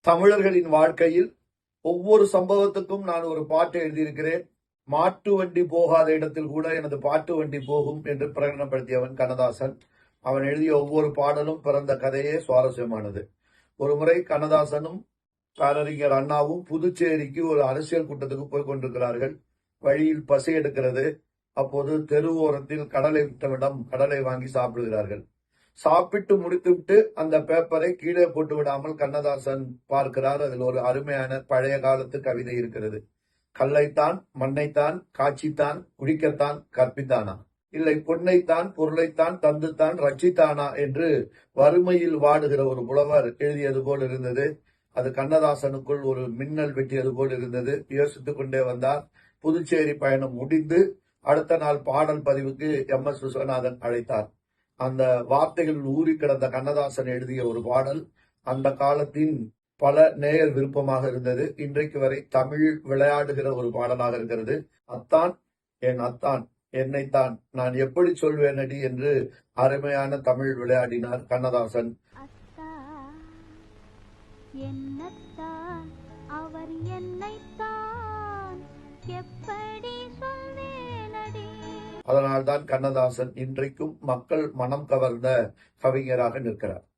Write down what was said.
தமிழர்களின் வாழ்க்கையில் ஒவ்வொரு சம்பவத்துக்கும் நான் ஒரு பாட்டு எழுதியிருக்கிறேன். மாட்டு வண்டி போகாத இடத்தில் கூட எனது பாட்டு வண்டி போகும் என்று பிரகடனப்படுத்தியவன் கண்ணதாசன். அவன் எழுதிய ஒவ்வொரு பாடலும் பிறந்த கதையே சுவாரஸ்யமானது. ஒருமுறை கண்ணதாசனும் பேரறிஞர் அண்ணாவும் புதுச்சேரிக்கு ஒரு அரசியல் கூட்டத்துக்கு போய் கொண்டிருக்கிறார்கள். வழியில் பசி எடுக்கிறது. அப்போது தெருவோரத்தில் கடலை விட்டவிடம் கடலை வாங்கி சாப்பிடுகிறார்கள். சாப்பிட்டு முடித்துவிட்டு அந்த பேப்பரை கீழே போட்டு விடாமல் கண்ணதாசன் பார்க்கிறார். அதில் ஒரு அருமையான பழைய காலத்து கவிதை இருக்கிறது. கல்லைத்தான் மண்ணைத்தான் காட்சித்தான் குடிக்கத்தான் கற்பித்தானா? இல்லை பொன்னைத்தான் பொருளைத்தான் தந்துத்தான் ரட்சித்தானா? என்று வறுமையில் வாடுகிற ஒரு புலவர் எழுதியது போல் இருந்தது. அது கண்ணதாசனுக்குள் ஒரு மின்னல் வெட்டியது போல் இருந்தது. யோசித்துக் கொண்டே வந்தார். புதுச்சேரி பயணம் முடிந்து அடுத்த நாள் பாடல் பதிவுக்கு எம். எஸ். விஸ்வநாதன் அழைத்தார். அந்த வார்த்தைகளில் ஊறி கிடந்த கண்ணதாசன் எழுதிய ஒரு பாடல் அந்த காலத்தின் பல நேயர் விருப்பமாக இருந்தது. இன்றைக்கு வரை தமிழ் விளையாடுகிற ஒரு பாடலாக இருக்கிறது. அத்தான் என் அத்தான் என்னைத்தான் நான் எப்படி சொல்வேனடி என்று அருமையான தமிழ் விளையாடினார் கண்ணதாசன். என்னத்தான் அவர் என்னைத்தான் எப்படி சொல்வேனடி? அதனால்தான் கண்ணதாசன் இன்றைக்கும் மக்கள் மனம் கவர்ந்த கவிஞராக நிற்கிறார்.